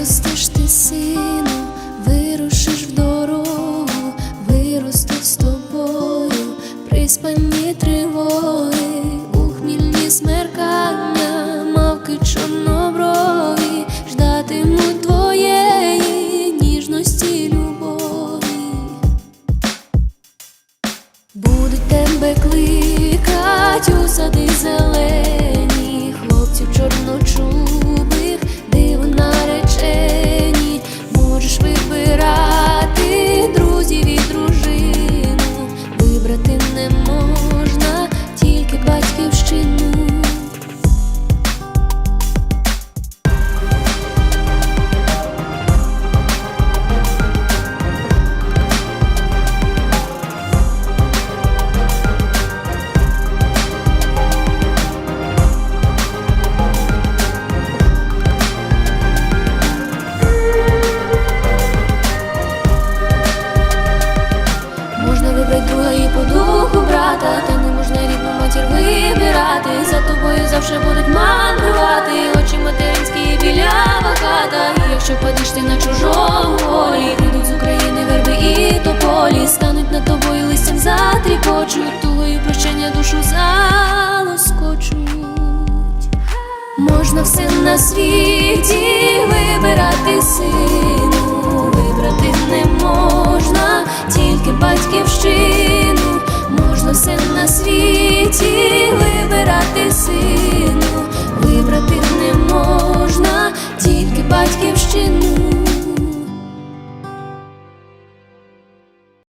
Виростеш ти, сину, вирушиш в дорогу, виростуть з тобою, приспані тривоги, ухмільні смеркання, мавки чорноброві, ждатимуть твоєї ніжності любові. Будуть тебе кликать у сади зелені, вибирати. За тобою завжди будуть мандрувати очі материнські і білява хата. Якщо падеш ти на чужому полі, прийдуть з України верби і тополі, стануть над тобою листям затріпочуть, тугою прощення душу залоскочуть. Можна все на світі вибирати сину, вибрати не можна тільки батьківщину, ти сину, вибрати не можна, тільки батьківщину.